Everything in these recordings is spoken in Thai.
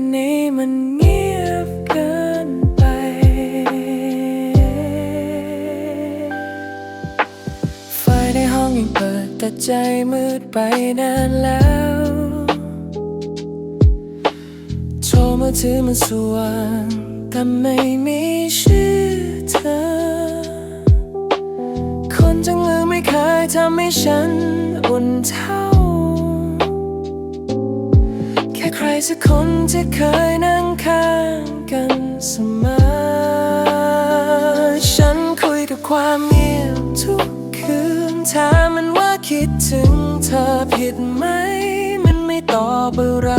นนี้มันเงียบเกินไป ไฟในห้องยังเปิดแต่ใจมืดไปนานแล้วโทรมือถือมันสว่างแต่ไม่มีชื่อเธอ คนจังลืมไม่เคยทำให้ฉันอุ่นเท่า สักคนที่เคยนั่งข้างกันเสมอ ฉันคุยกับความเงียบทุกคืนถามมันว่าคิดถึงเธอผิดไหม มันไม่ตอบอะไร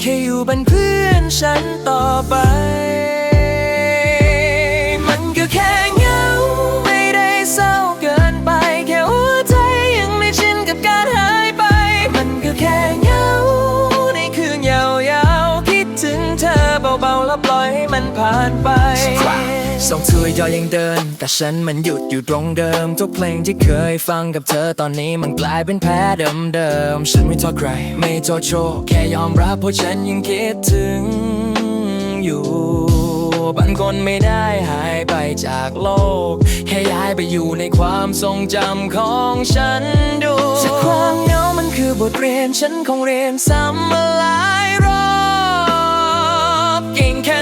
แค่อยู่เป็นเพื่อนฉันต่อไป มันผ่านไปส่งเธอยอยังเดิน แต่ฉันมันหยุดอยู่ตรงเดิม ทุกเพลงที่เคยฟังกับเธอตอนนี้มันกลายเป็นแพ้เดิมๆฉันไม่โทษใคร ไม่โทษโชคแค่ยอมรับเพราะฉันยังคิดถึงอยู่บางคนไม่ได้หายไปจากโลก แค่ย้ายไปอยู่ในความทรงจำของฉันดูจากความเหงามันคือบทเรียน ฉันคงเรียนซ้ำมาหลายรอบเก่งแค่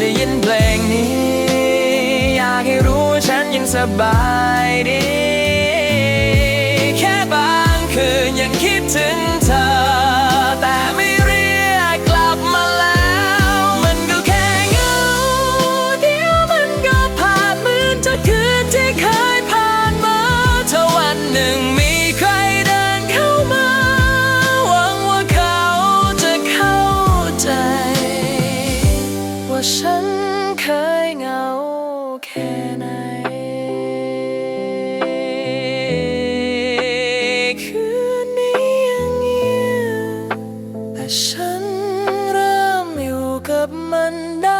ได้ยินเพลงนี้ อยากให้รู้ว่าฉันยังสบายดี แค่บางคืนยังคิดถึงเธอ mana